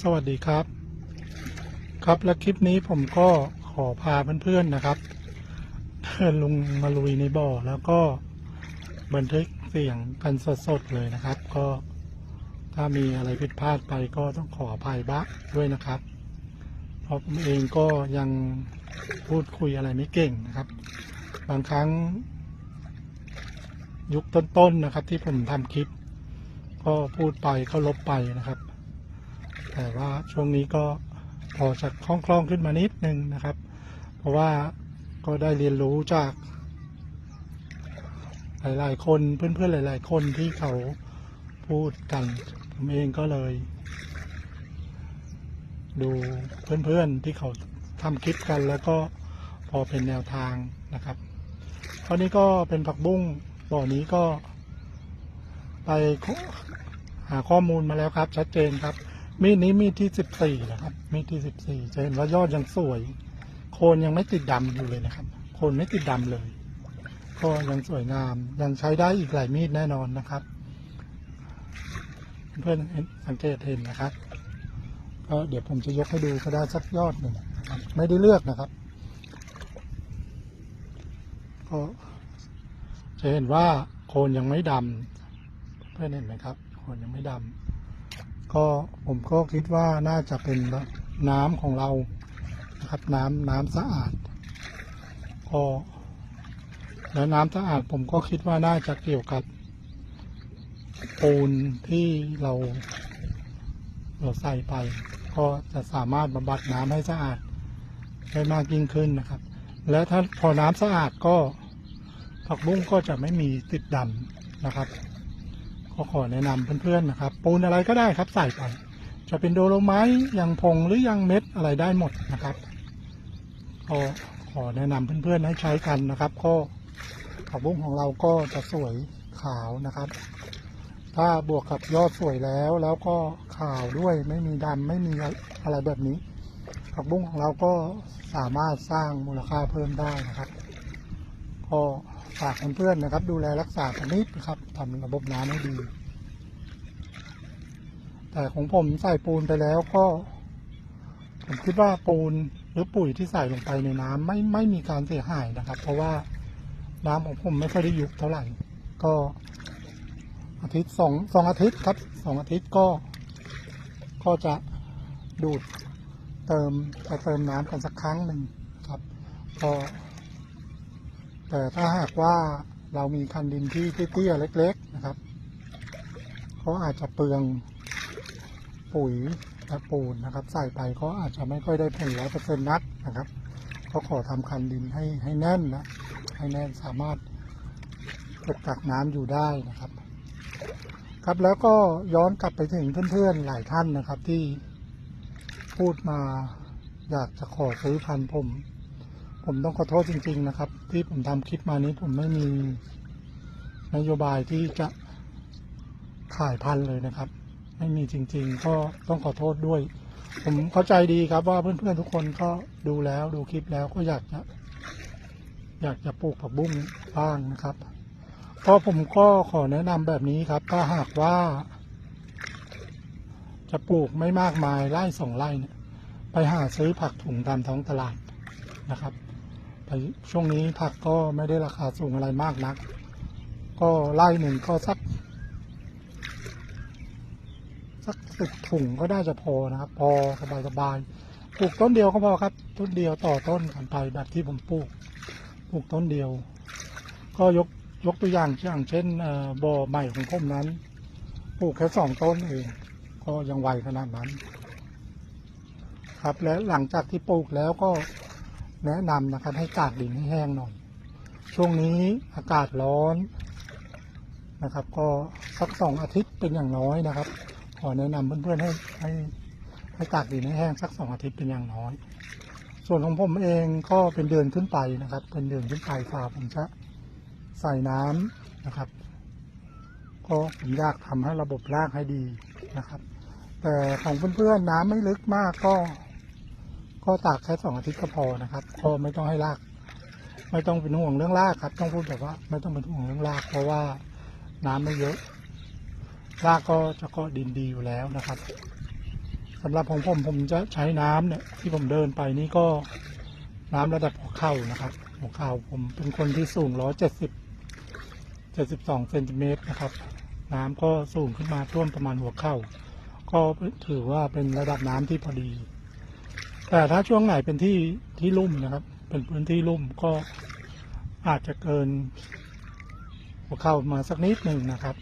สวัสดีครับ ครับและคลิปนี้ผมก็ขอพาเพื่อนๆนะครับเดินลงมาลุยในบ่อแล้วก็บันทึกเสียงกันสดๆเลยนะครับ ก็ถ้ามีอะไรผิดพลาดไปก็ต้องขออภัยบ้างด้วยนะครับ เพราะผมเองก็ยังพูดคุยอะไรไม่เก่งนะครับ บางครั้ง ยุคต้นๆนะครับ ที่ผมทำคลิป ก็พูดไปก็ลบไปนะครับ แต่ว่าช่วงนี้ก็พอจะคล่องคล่องๆขึ้นมานิดนึงนะครับ เพราะว่าก็ได้เรียนรู้จาก หลายๆ คนเพื่อนๆหลาย ๆ คนที่เขาพูดกันผมเองก็เลย ดูเพื่อนๆที่เขาทำคลิปกันแล้วก็พอเป็นแนวทางนะครับตอนนี้ก็เป็นผักบุ้งบ่อนี้ก็ ไปหาข้อมูลมาแล้วครับ ชัดเจนครับ มีดนี้มีดที่สิบสี่นะครับ มีดที่สิบสี่จะเห็นว่ายอดยังสวย โคนยังไม่ติดดำอยู่เลยนะครับ โคนไม่ติดดำเลย ก็ยังสวยงาม ยังใช้ได้อีกหลายมีดแน่นอนนะครับ เพื่อนสังเกตเห็นนะครับ ก็เดี๋ยวผมจะยกให้ดูก็ได้สักยอดหนึ่งไม่ได้เลือกนะครับ ก็จะเห็นว่าโคนยังไม่ดำเพื่อนเห็นไหมครับ โคนยังไม่ดำ ก็ผมก็คิดว่าน่าจะเป็นน้ำของเรานะครับน้ำน้ำสะอาด ก็แล้วน้ำสะอาดผมก็คิดว่าน่าจะเกี่ยวกับปูนที่เรา เราใส่ไป ก็จะสามารถบำบัดน้ำให้สะอาดได้มากยิ่งขึ้นนะครับ และถ้าพอน้ำสะอาดก็ผักบุ้งก็จะไม่มีติดดำนะครับ ก็ขอแนะนำเพื่อนๆนะครับ ปูนอะไรก็ได้ครับ ใส่ไป จะเป็นโดโลไม้ต์ยางพงหรือยางเม็ดอะไรได้หมดนะครับก็ขอแนะนำเพื่อนๆให้ใช้กันนะครับ ก็ผักบุ้งของเราก็จะสวยขาวนะครับ ถ้าบวกกับยอดสวยแล้วแล้วก็ขาวด้วยไม่มีดำไม่มีอะไรแบบนี้ผักบุ้งของเราก็สามารถสร้างมูลค่าเพิ่มได้นะครับ ก็ฝากเพื่อนๆนะครับ ดูแลรักษากันนิดนะครับทำระบบน้ำให้ดี แต่ของผมใส่ปูนไปแล้วก็ ผมคิดว่าปูนหรือปุ๋ยที่ใส่ลงไปในน้ำไม่ไม่มีการเสียหายนะครับ เพราะว่าน้ำของผมไม่ค่อยได้ยุบเท่าไหร่ ก็อาทิตย์สองสองอาทิตย์ครับสองอาทิตย์ก็ ก็จะดูดเติมไปเติมน้ำกันสักครั้งหนึ่งครับ ก็แต่ถ้าหากว่าเรามีคันดินที่เตี้ยๆเล็ก ๆ นะครับก็อาจจะเปลือง ปุ๋ยและปูนนะครับ ใส่ไปก็อาจจะไม่ค่อยได้ผลร้อยเปอร์เซ็นต์นักนะครับ ก็ขอทำคันดินให้ให้แน่นนะให้แน่นสามารถเก็บกักน้ำอยู่ได้นะครับ ครับแล้วก็ย้อนกลับไปถึงเพื่อนๆหลายท่านนะครับที่พูดมาอยากจะขอซื้อพันธุ์ผม ผมต้องขอโทษจริง ๆนะครับ ที่ผมทำคลิปมานี้ผมไม่มีนโยบายที่จะขายพันธุ์เลยนะครับ ไม่มีจริง ๆ ก็ต้องขอโทษด้วย ผมเข้าใจดีครับว่าเพื่อนๆทุกคนก็ดูแล้วดูคลิปแล้วก็อยากจะ อยากจะปลูกผักบุ้งบ้างนะครับก็ผมก็ขอแนะนำแบบนี้ครับ ถ้าหากว่า จะปลูกไม่มากมายไร่สองไร่เนี่ย ไปหาซื้อผักถุงตามท้องตลาดนะครับไปช่วงนี้ผักก็ไม่ได้ราคาสูงอะไรมากนัก ก็ไล่หนึ่งก็สัก สักสิบถุงก็น่าจะพอนะครับ พอสบายสบายๆปลูกต้นเดียวก็พอครับ ต้นเดียวต่อต้นกันไปแบบที่ผมปลูกปลูกต้นเดียว ก็ยกยกตัวอย่างอย่างเช่นเอ่อบ่อใหม่ของผมนั้นปลูกแค่สองต้นเองก็ยังไวขนาดนั้น ครับและหลังจากที่ปลูกแล้วก็แนะนำนะครับ ให้ตากดินให้แห้งหน่อย ช่วงนี้อากาศร้อนนะครับ ก็สักสองอาทิตย์เป็นอย่างน้อยนะครับ อแนะนำเพื่อนๆให้ให้ให้ตากดินให้แห้งสักสองอาทิตย์เป็นอย่างน้อย ส่วนของผมเองก็เป็นเดือนขึ้นไปนะครับ เป็นเดือนขึ้นไปฝ่าผมจะใส่น้ำนะครับ ก็ผมอยากทำให้ระบบรากให้ดีนะครับ แต่ของเพื่อนๆน้ำไม่ลึกมากก็ ก็ตากแค่สองอาทิตย์ก็พอนะครับ ก็ไม่ต้องให้ราก ไม่ต้องเป็นห่วงเรื่องรากครับ ต้องพูดแบบว่า ไม่ต้องเป็นห่วงเรื่องรากเพราะว่าน้ำไม่เยอะ รากก็จะเกาะดินดีอยู่แล้วนะครับสำหรับของผมผมจะใช้น้ำเนี่ยที่ผมเดินไปนี่ก็น้ำระดับหัวเข่านะครับ หัวเข่าผมเป็นคนที่สูงร้อยเจ็ดสิบเจ็ดสิบสองเซนติเมตรนะครับ น้ำก็สูงขึ้นมาท่วมประมาณหัวเข่า ก็ถือว่าเป็นระดับน้ำที่พอดี แต่ถ้าช่วงไหนเป็นที่ที่ลุ่มนะครับ เป็นพื้นที่ลุ่มก็อาจจะเกินหัวเข่ามาสักนิดหนึ่งนะครับ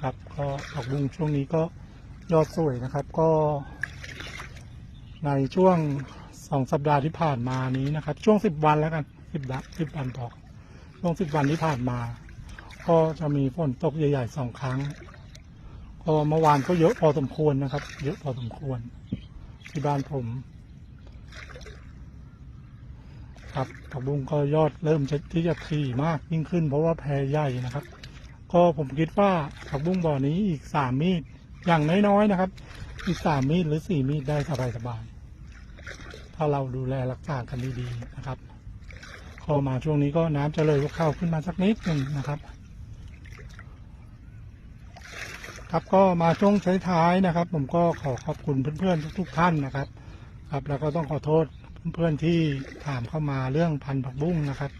ครับ ก็ผักบุ้งช่วงนี้ก็ยอดสวยนะครับ ก็ ในช่วงสองสัปดาห์ที่ผ่านมานี้นะครับ ช่วงสิบวันแล้วกันสิบสิบวันพอช่วงสิบวันที่ผ่านมา ก็จะมีฝนตกใหญ่ๆสองครั้ง ก็เมื่อวานก็เยอะพอสมควรนะครับ เยอะพอสมควร ที่บ้านผม ครับผักบุ้งก็ยอดเริ่มที่จะถี่มากยิ่งขึ้น เพราะว่าแพรใหญ่นะครับ ก็ผมคิดว่าผักบุ้งบ่อนี้อีกสามมีดอย่างน้อยๆนะครับ อีกสามมีดหรือสี่มีดได้สบายๆถ้าเราดูแลรักษากันดีๆนะครับพอมาช่วงนี้ก็น้ำจะเลยเข้าขึ้นมาสักนิดหนึ่งนะครับ ครับก็มาช่วงท้ายๆนะครับ ผมก็ขอขอบคุณเพื่อนๆทุกๆท่านนะครับ ครับแล้วก็ต้องขอโทษเพื่อนๆที่ถามเข้ามาเรื่องพันธุ์ผักบุ้งนะครับ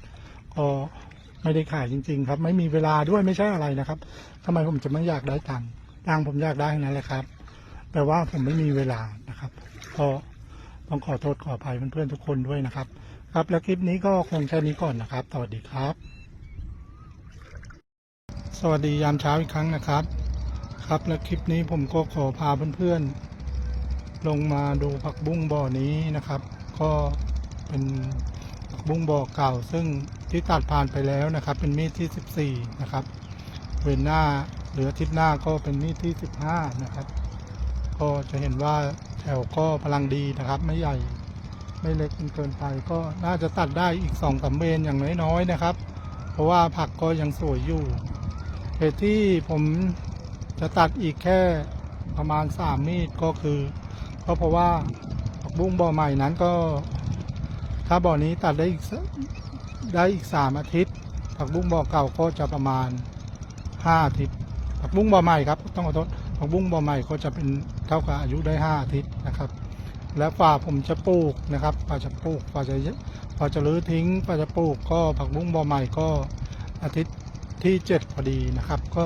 ก็ ไม่ได้ขายจริง ๆ ครับ ไม่มีเวลาด้วยไม่ใช่อะไรนะครับทำไมผมจะไม่อยากได้ตังค์ตังค์ผมอยากได้นั้นแหละครับ แต่ว่าผมไม่มีเวลานะครับก็ต้องขอโทษขออภัยเพื่อนๆทุกคนด้วยนะครับ ครับแล้วคลิปนี้ก็คงแค่นี้ก่อนนะครับสวัสดีครับ สวัสดียามเช้าอีกครั้งนะครับ ครับและคลิปนี้ผมก็ขอพาเพื่อนๆ ลงมาดูผักบุ้งบ่อนี้นะครับ ก็เป็นผักบุ้งบ่อเก่าซึ่ง ที่ตัดผ่านไปแล้วนะครับ เป็นมีดที่ 14 นะครับ เว้นหน้าหลืออาทิศหน้าก็เป็นมีดที่ 15 นะครับ ก็จะเห็นว่าแถวก็พลังดีนะครับ ไม่ใหญ่ไม่เล็กจนเกินไป ก็น่าจะตัดได้อีก2องสามเบนอย่างน้อยๆนะครับ เพราะว่าผักก็ยังสวยอยู่เหตุที่ผมจะตัดอีกแค่ประมาณ 3 มีดก็คือ ก็เพราะว่าผักบุ้งบ่อใหม่นั้นก็ ถ้าบ่อนี้ตัดได้อีกส ได้อีกสามอาทิตย์ ผักบุ้งบ่อเก่าก็จะประมาณห้าอาทิตย์ ผักบุ้งบ่อใหม่ครับต้องขอโทษผักบุ้งบ่อใหม่ก็จะเป็นเท่ากับอายุได้ห้าอาทิตย์นะครับ แล้วฝ่าผมจะปลูกนะครับฝ่าจะปลูกฝ่าจะฝ่าจะรื้อทิ้งฝ่าจะปลูกก็ผักบุ้งบ่อใหม่ก็อาทิตย์ที่เจ็ดพอดีนะครับ ก็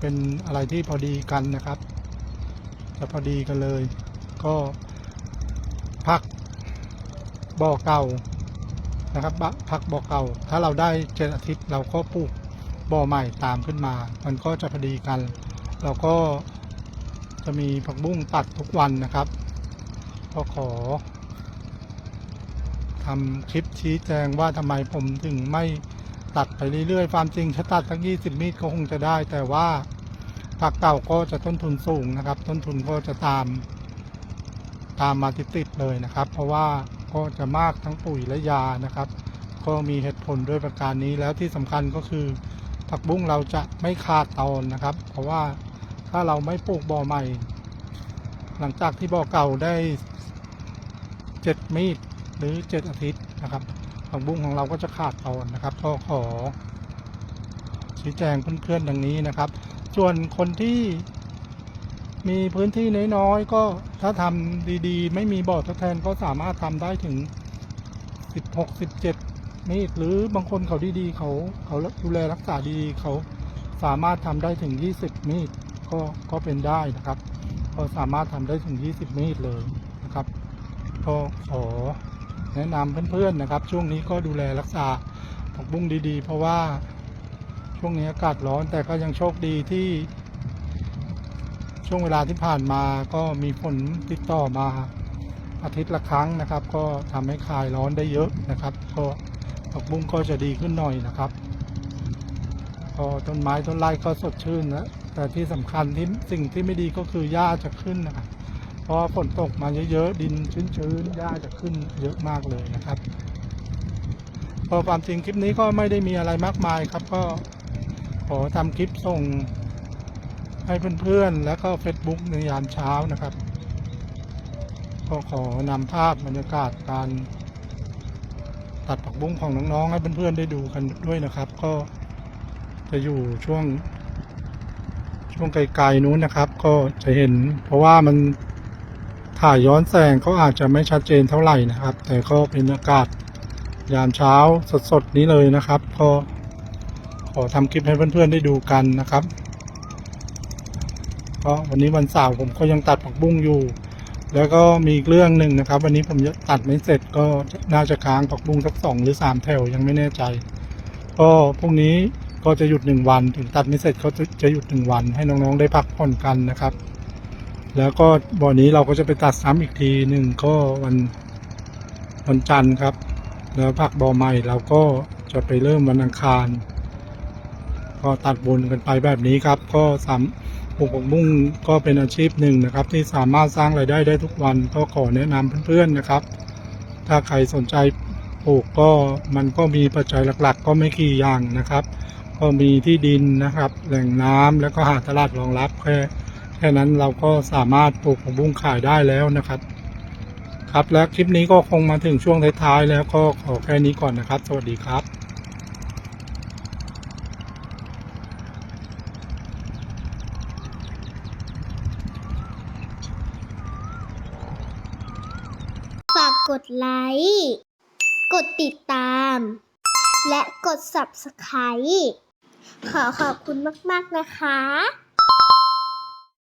เป็นอะไรที่พอดีกันนะครับจะพอดีกันเลย ก็พักบ่อเก่า นะครับบะพักบ่อเก่า ถ้าเราได้เจ็ดอาทิตย์เราก็ปลูกบ่อใหม่ตามขึ้นมา มันก็จะพอดีกัน เราก็จะมีผักบุ้งตัดทุกวันนะครับก็ขอทำคลิปชี้แจงว่าทำไมผมถึงไม่ตัดไปเรื่อยๆความจริงถ้าตัดสักยี่สิบมีดก็คงจะได้ แต่ว่าผักเก่าก็จะต้นทุนสูงนะครับ ต้นทุนก็จะตาม ตามมาติดๆเลยนะครับ เพราะว่า ก็จะมากทั้งปุ๋ยและยานะครับ ก็มีเหตุผลด้วยประการนี้แล้วที่สำคัญก็คือผักบุ้งเราจะไม่ขาดตอนนะครับ เพราะว่าถ้าเราไม่ปลูกบ่อใหม่ หลังจากที่บ่อเก่าได้เจ็ดมีดหรือเจ็ดอาทิตย์นะครับผักบุ้งของเราก็จะขาดตอนนะครับก็ขอชี้แจงเพื่อนๆดังนี้นะครับ ส่วนคนที่ มีพื้นที่น้อยๆก็ถ้าทำดีๆ ไม่มีบ่อทดแทนก็สามารถทำได้ถึง 16 17มีดหรือบางคนเขาดีๆ เขาเขาดูแลรักษาดีๆเขาสามารถทำได้ถึง 20 มีดก็ก็เป็นได้นะครับก็สามารถทำได้ถึง 20 มีดเลยนะครับก็ขอแนะนำเพื่อนๆนะครับ ช่วงนี้ก็ดูแลรักษาผักบุ้งดีๆ เพราะว่าช่วงนี้อากาศร้อนแต่ก็ยังโชคดีที่ ช่วงเวลาที่ผ่านมาก็มีฝนติดต่อมาอาทิตย์ละครั้งนะครับ ก็ทำให้คลายร้อนได้เยอะนะครับ ก็ผักบุ้งก็จะดีขึ้นหน่อยนะครับก็ต้นไม้ต้นไร่ก็สดชื่นนะแต่ที่สำคัญที่สิ่งที่ไม่ดีก็คือหญ้าจะขึ้นนะครับเพราะฝนตกมาเยอะๆดินชื้นๆหญ้าจะขึ้นเยอะมากเลยนะครับก็ความจริงคลิปนี้ก็ไม่ได้มีอะไรมากมายครับก็ขอทำคลิปส่ง ให้เพื่อนๆ แล้วก็ Facebook ในยามเช้านะครับ ก็ขอนำภาพบรรยากาศการตัดผักบุ้งของน้องๆ ให้เพื่อนๆ ได้ดูกันด้วยนะครับ ก็จะอยู่ช่วง ช่วงไกลๆนู้นนะครับ ก็จะเห็น เพราะว่ามันถ่ายย้อนแสงก็อาจจะไม่ชัดเจนเท่าไหร่นะครับ แต่ก็เป็นอากาศยามเช้าสดๆนี้เลยนะครับ ก็ขอทำคลิปให้เพื่อนๆ ได้ดูกันนะครับ ก็วันนี้วันเสาร์ผมก็ยังตัดผักบุ้งอยู่ แล้วก็มีอีกเรื่องหนึ่งนะครับ วันนี้ผมจะตัดไม่เสร็จก็น่าจะค้างผักบุ้งสักสองหรือสามแถวยังไม่แน่ใจ ก็พรุ่งนี้ก็จะหยุดหนึ่งวัน ถึงตัดไม่เสร็จก็จะจะหยุดหนึ่งวัน ให้น้องๆได้พักผ่อนกันนะครับ แล้วก็บ่อนี้เราก็จะไปตัดซ้ำอีกทีหนึ่งก็วันวันจันทร์ครับ แล้วผักบ่อใหม่เราก็จะไปเริ่มวันอังคาร ก็ตัดวนกันไปแบบนี้ครับ ก็สาม ปลูกผักบุ้งก็เป็นอาชีพหนึ่งนะครับ ที่สามารถสร้างรายได้ได้ทุกวันก็ขอแนะนำเพื่อนๆนะครับ ถ้าใครสนใจปลูกก็มันก็มีปัจจัยหลักๆ ก็ไม่กี่อย่างนะครับ ก็มีที่ดินนะครับ แหล่งน้ำแล้วก็หาตลาดรองรับแค่แค่นั้นเราก็สามารถปลูกผักบุ้งขายได้แล้วนะครับ ครับและคลิปนี้ก็คงมาถึงช่วงท้ายๆแล้วก็ขอแค่นี้ก่อนนะครับ สวัสดีครับ ฝากกด ไลค์ กดติดตาม และกด subscribe ขอขอบคุณมาก ๆ นะคะ